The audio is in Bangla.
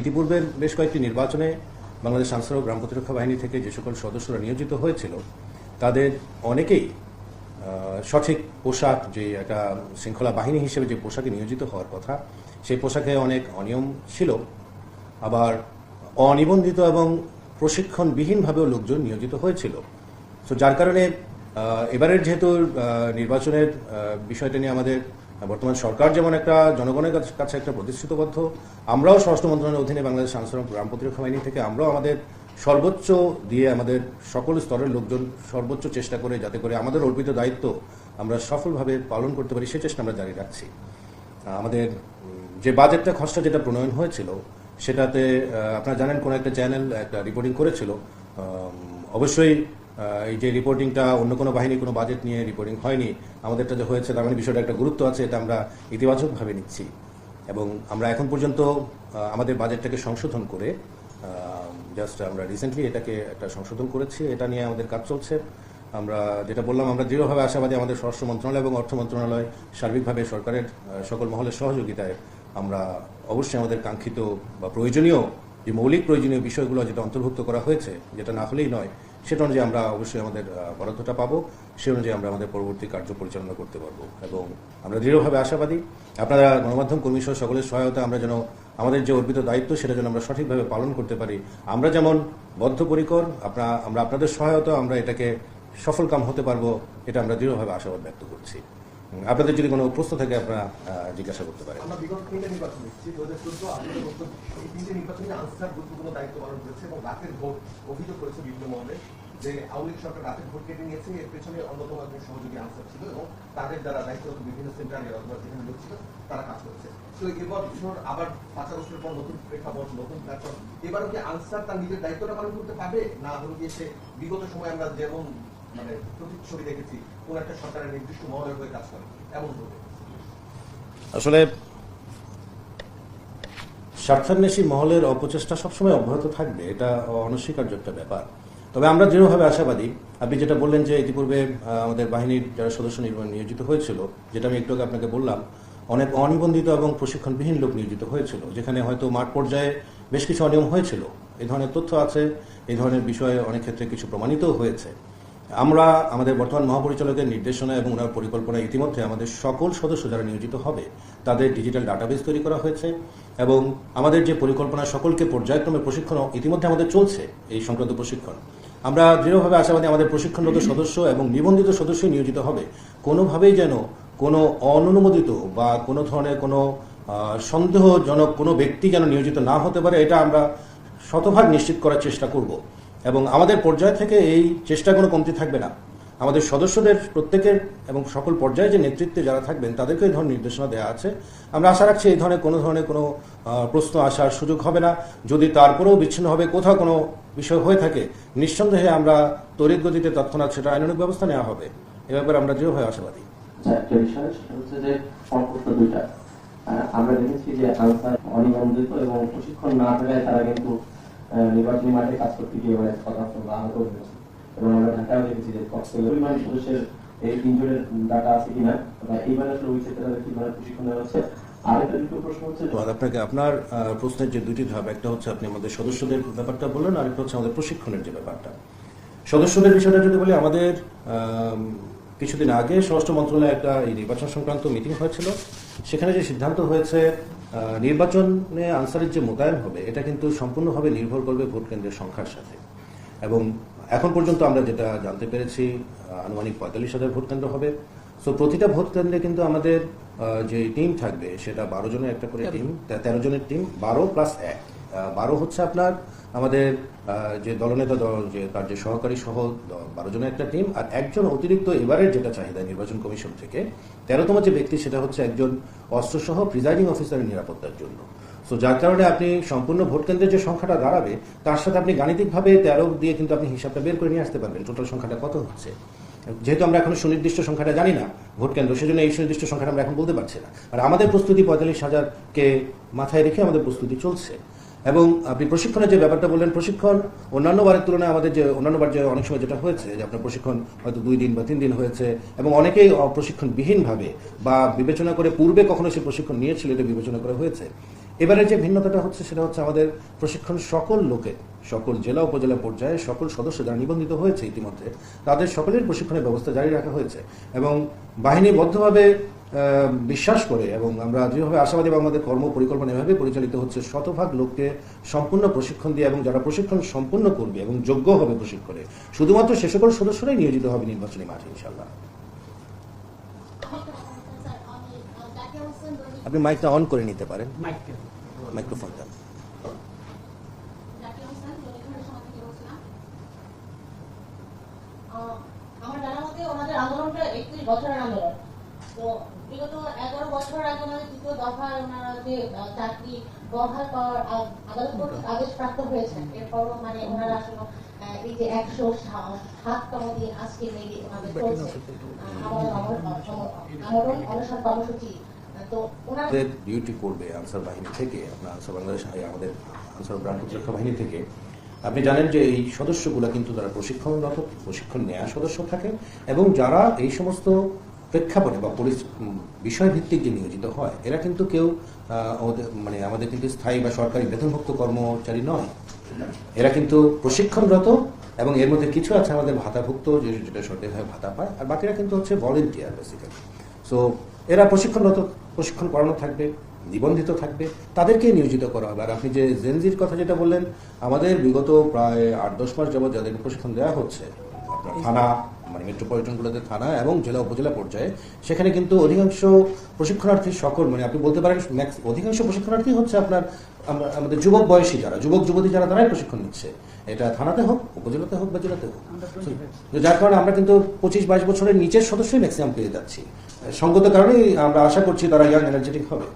ইতিপূর্বের বেশ কয়েকটি নির্বাচনে বাংলাদেশ আনসার ও গ্রাম প্রতিরক্ষা বাহিনী থেকে যে সকল সদস্যরা নিয়োজিত হয়েছিল, তাদের অনেকেই সঠিক পোশাক যে একটা শৃঙ্খলা বাহিনী হিসেবে যে পোশাকে নিয়োজিত হওয়ার কথা, সেই পোশাকে অনেক অনিয়ম ছিল। আবার অনিবন্ধিত এবং প্রশিক্ষণবিহীনভাবেও লোকজন নিয়োজিত হয়েছিল। তো যার কারণে এবারের যেহেতু নির্বাচনের বিষয়টা নিয়ে আমাদের বর্তমান সরকার যেমন একটা জনগণের কাছে- একটা প্রতিশ্রুতিবদ্ধ, আমরাও স্বরাষ্ট্র মন্ত্রণালয়ের অধীনে বাংলাদেশ ও গ্রাম প্রতিরক্ষা বাহিনী থেকে আমরাও আমাদের সর্বোচ্চ দিয়ে আমাদের সকল স্তরের লোকজন সর্বোচ্চ চেষ্টা করে যাতে করে আমাদের অর্পিত দায়িত্ব আমরা সফলভাবে পালন করতে পারি, সে চেষ্টা আমরা জারি রাখছি। আমাদের যে বাজেটটা, খসড়া যেটা প্রণয়ন হয়েছিল, সেটাতে আপনারা জানেন কোন একটা চ্যানেল একটা রিপোর্টিং করেছিল অবশ্যই এই যে রিপোর্টিংটা অন্য কোনো বাহিনী কোনো বাজেট নিয়ে রিপোর্টিং হয়নি, আমাদেরটা যে হয়েছে তার মানে বিষয়টা একটা গুরুত্ব আছে, এটা আমরা ইতিবাচকভাবে নিচ্ছি। এবং আমরা এখন পর্যন্ত আমাদের বাজেটটাকে সংশোধন করে জাস্ট আমরা রিসেন্টলি এটাকে একটা সংশোধন করেছি, এটা নিয়ে আমাদের কাজ চলছে। আমরা যেটা বললাম, আমরা দৃঢ়ভাবে আশাবাদী আমাদের স্বরাষ্ট্র মন্ত্রণালয় এবং অর্থ মন্ত্রণালয় সার্বিকভাবে সরকারের সকল মহলের সহযোগিতায় আমরা অবশ্যই আমাদের কাঙ্ক্ষিত বা প্রয়োজনীয় যে মৌলিক প্রয়োজনীয় বিষয়গুলো যেটা অন্তর্ভুক্ত করা হয়েছে, যেটা না হলেই নয় সেটা অনুযায়ী আমরা অবশ্যই আমাদের বরাদ্দটা পাবো। সে অনুযায়ী আমরা আমাদের পরবর্তী কার্য পরিচালনা করতে পারব এবং আমরা দৃঢ়ভাবে আশাবাদী। আপনারা গণমাধ্যম কর্মী সহ সকলের সহায়তা আমরা যেন আমাদের যে অর্পিত দায়িত্ব সেটা যেন আমরা সঠিকভাবে পালন করতে পারি। আমরা যেমন বদ্ধপরিকর, আপনা, আমরা আপনাদের সহায়তা আমরা এটাকে সফল কাম হতে পারব, এটা আমরা দৃঢ়ভাবে আশাবাদ ব্যক্ত করছি। আপনাদের যদি কোনো প্রশ্ন থাকে, আপনারা জিজ্ঞাসা করতে পারেন। আমরা বিগত নির্বাচন নির্বাচনে আনসার গুরুত্বপূর্ণ দায়িত্ব করেছে এবং রাতের ভোট অভিযোগ করেছে বিভিন্ন মহলে যে আওয়ামী লীগ সরকার রাতের ভোট কেটে নিয়েছে। এর পেছনে অন্যতম একজন সহযোগী আনসার ছিল এবং তাদের দ্বারা দায়িত্বরত বিভিন্ন সেন্টারে অথবা যেখানে লোক ছিল, তারা কাজ করেছে। তো এবার আবার পাঁচ আগস্টের পর নতুন প্রেক্ষাপট, নতুন প্ল্যাটফর্ম। এবারও কি আনসার তার নিজের দায়িত্বটা পালন করতে পারবে? না হলো সে বিগত সময় আমরা যেমন মানে প্রতিচ্ছবি দেখেছি, কোন একটা সরকারের নির্দিষ্ট মহলের হয়ে কাজ করে। এমন আসলে স্বার্থান্বেষী মহলের অপচেষ্টা সবসময় অব্যাহত থাকবে, এটা অনস্বীকার্য একটা ব্যাপার। তবে আমরা দৃঢ়ভাবে আশাবাদী, আপনি যেটা বললেন যে ইতিপূর্বে আমাদের বাহিনীর যারা সদস্য নিয়োজিত হয়েছিল, যেটা আমি একটু আগে আপনাকে বললাম, অনেক অনিবন্ধিত এবং প্রশিক্ষণবিহীন লোক নিয়োজিত হয়েছিল, যেখানে হয়তো মাঠ পর্যায়ে বেশ কিছু অনিয়ম হয়েছিল। এই ধরনের তথ্য আছে এই ধরনের বিষয়ে অনেক ক্ষেত্রে কিছু প্রমাণিতও হয়েছে। আমরা আমাদের বর্তমান মহাপরিচালকের নির্দেশনা এবং ওনার পরিকল্পনা ইতিমধ্যে আমাদের সকল সদস্য যারা নিয়োজিত হবে, তাদের ডিজিটাল ডাটাবেস তৈরি করা হয়েছে এবং আমাদের যে পরিকল্পনা সকলকে পর্যায়ক্রমে প্রশিক্ষণ ইতিমধ্যে আমাদের চলছে এই সংক্রান্ত প্রশিক্ষণ। আমরা দৃঢ়ভাবে আশাবাদী আমাদের প্রশিক্ষণরত সদস্য এবং নিবন্ধিত সদস্য নিয়োজিত হবে। কোনোভাবেই যেন কোনো অননুমোদিত বা কোনো ধরনের কোনো সন্দেহজনক কোনো ব্যক্তি যেন নিয়োজিত না হতে পারে, এটা আমরা শতভাগ নিশ্চিত করার চেষ্টা করব। এবং আমাদের পর্যায় থেকে এই চেষ্টা কোনো কমতি থাকবে না। আমাদের সদস্যদের প্রত্যেকের এবং সকল পর্যায়ে যে নেতৃত্বে যারা থাকবেন তাদেরকে এই ধরনের নির্দেশনা দেওয়া আছে। আমরা আশা রাখছি এই ধরনের কোনো ধরনের কোনো প্রশ্ন আসার সুযোগ হবে না। যদি তারপরেও বিচ্ছিন্ন হবে কোথাও কোনো বিষয় হয়ে থাকে নিঃসন্দেহে আমরা তড়িৎ গতিতে তৎক্ষণাৎ সেটা আইনানুক ব্যবস্থা নেওয়া হবে। এ ব্যাপারে আমরা দৃঢ়ভাবে আশাবাদী। আচ্ছা, আমরা দেখেছি যে আনসার এবং প্রশিক্ষণ না থাকায় তারা কিন্তু নির্বাচনী মাঠে কাজ করতে গিয়ে হতাহত বা আহত হয়েছে এবং আমরা ঢাকায় দেখেছি যে সদস্যের এই ইনজুরের ডাটা আছে কিনা বা এইবার আসলে ওই ক্ষেত্রে কি প্রশিক্ষণ দেওয়া হচ্ছে? আরেকটা আপনাকে আপনার প্রশ্নের যে দুটি ধাপ একটা হচ্ছে আপনি আমাদের সদস্যদের ব্যাপারটা বললেন আর একটা হচ্ছে আমাদের প্রশিক্ষণের যে ব্যাপারটা। সদস্যদের বিষয়টা যদি বলি আমাদের আম, কিছুদিন আগে স্বরাষ্ট্র মন্ত্রণালয়ে একটা এই নির্বাচন সংক্রান্ত মিটিং হয়েছিল। সেখানে যে সিদ্ধান্ত হয়েছে নির্বাচনে আনসারের যে মোতায়েন হবে এটা কিন্তু সম্পূর্ণভাবে নির্ভর করবে ভোট কেন্দ্রের সংখ্যার সাথে। এবং এখন পর্যন্ত আমরা যেটা জানতে পেরেছি আনুমানিক পঁয়তাল্লিশ হাজার ভোট কেন্দ্র হবে। সো প্রতিটা ভোট কেন্দ্রে কিন্তু আমাদের যে টিম থাকবে সেটা বারো জনের একটা করে টিম তেরো জনের টিম বারো প্লাস এক। বারো হচ্ছে আপনার, আমাদের যে দলনেতা দল, যে তার যে সহকারী সহ বারো জনের একটা টিম আর একজন অতিরিক্ত এবারের যেটা চাহিদা নির্বাচন কমিশন থেকে, তেরোতম যে ব্যক্তি সেটা হচ্ছে একজন অস্ত্রসহ প্রিজাইডিং অফিসারের নিরাপত্তার জন্য। সো যার কারণে আপনি সম্পূর্ণ ভোট কেন্দ্রের যে সংখ্যাটা দাঁড়াবে, তার সাথে আপনি গাণিতিকভাবে তেরো দিয়ে কিন্তু আপনি হিসাবটা বের করে নিয়ে আসতে পারবেন টোটাল সংখ্যাটা কত হচ্ছে। যেহেতু আমরা এখন সুনির্দিষ্ট সংখ্যাটা জানি না ভোট কেন্দ্র, সেজন্য এই সুনির্দিষ্ট সংখ্যাটা আমরা এখন বলতে পারছি না। আর আমাদের প্রস্তুতি পঁয়তাল্লিশ হাজারকে মাথায় রেখে আমাদের প্রস্তুতি চলছে। এবং আপনি প্রশিক্ষণের যে ব্যাপারটা বললেন, প্রশিক্ষণ অন্যান্য বারের তুলনায় আমাদের যে, অন্যান্য বার যে অনেক সময় যেটা হয়েছে, যে আপনার প্রশিক্ষণ হয়তো দুই দিন বা তিন দিন হয়েছে, এবং অনেকেই প্রশিক্ষণবিহীনভাবে বা বিবেচনা করে পূর্বে কখনো সে প্রশিক্ষণ নিয়েছিল, এটা বিবেচনা করা হয়েছে। এবারে যে ভিন্নতাটা হচ্ছে, সেটা হচ্ছে আমাদের প্রশিক্ষণ সকল লোকে সকল জেলা, উপজেলা পর্যায়ে সকল সদস্য যারা নিবন্ধিত হয়েছে ইতিমধ্যে, তাদের সকলের প্রশিক্ষণের ব্যবস্থা জারি রাখা হয়েছে। এবং বাহিনীবদ্ধভাবে বিশ্বাস করে এবং আমরা যেভাবে আশাবাদী এবং আমাদের কর্ম পরিকল্পনা এভাবে পরিচালিত হচ্ছে শতভাগ লোককে সম্পূর্ণ প্রশিক্ষণ দিয়ে এবং যারা প্রশিক্ষণ সম্পূর্ণ করবে এবং যোগ্য হবে প্রশিক্ষণে শুধুমাত্র সে সকল সদস্যরাই নিয়োজিত হবে নির্বাচনী মাঠে ইনশাল্লাহ আপনি মাইকটা অন করে নিতে পারেন। মাইক্রোফোনটা। আমার জানা মতে ওনাদের আন্দোলনটা একত্রিশ বছরের আন্দোলন তো বিগত এগারো বছর আগে ওনাদের দ্বিতীয় দফায় ওনারা যে চাকরি বহাল পাওয়ার আদালত কর্তৃক আদেশ প্রাপ্ত হয়েছেন। এরপর মানে ওনারা আসলে এই যে একশো সাততম দিন আজকে মেয়ে ওনাদের চলছে। আমরণ আমরণ- আমরণ অনশন কর্মসূচি। আহ, তো ওনারা আমাদের ডিউটি করবে আনসার বাহিনী থেকে আপনার আনসার বাংলাদেশ আমাদের আনসার গ্রাম প্রতিরক্ষা বাহিনী থেকে। আপনি জানেন যে এই সদস্যগুলো কিন্তু তারা প্রশিক্ষণরত প্রশিক্ষণ নেওয়া সদস্য থাকে এবং যারা এই সমস্ত প্রেক্ষাপটে বা বিষয়ভিত্তিক যে নিয়োজিত হয় এরা কিন্তু কেউ মানে আমাদের কিন্তু স্থায়ী বা সরকারি বেতনভুক্ত কর্মচারী নয়। এরা কিন্তু প্রশিক্ষণরত এবং এর মধ্যে কিছু আছে আমাদের ভাতাভুক্ত যেটা সরকারিভাবে ভাতা পায় আর বাকিরা কিন্তু হচ্ছে ভলেন্টিয়ার বেসিক্যালি সো এরা প্রশিক্ষণরত প্রশিক্ষণ করানো থাকবে নিবন্ধিত থাকবে তাদেরকে নিয়োজিত করা হবে। আর আপনি যে জেনজির কথা যেটা বললেন আমাদের বিগত প্রায় আট দশ মাস যাবত যাদের প্রশিক্ষণ দেওয়া হচ্ছে থানা মানে মেট্রোপলিটনগুলোতে থানা এবং জেলা উপজেলা পর্যায়ে। সেখানে কিন্তু অধিকাংশ প্রশিক্ষণার্থী সকল মানে আপনি বলতে পারেন ম্যাক্স অধিকাংশ প্রশিক্ষণার্থী হচ্ছে আপনার আমাদের যুবক বয়সী যারা যুবক যুবতী যারা তারাই প্রশিক্ষণ নিচ্ছে। এটা থানাতে হোক উপজেলাতে হোক বা জেলাতে হোক। যার কারণে আমরা কিন্তু পঁচিশ বাইশ বছরের নিচের সদস্যই ম্যাক্সিমাম পেয়ে যাচ্ছি। সঙ্গত কারণেই আমরা আশা করছি তারা ইয়াং এনার্জেটিক হবে।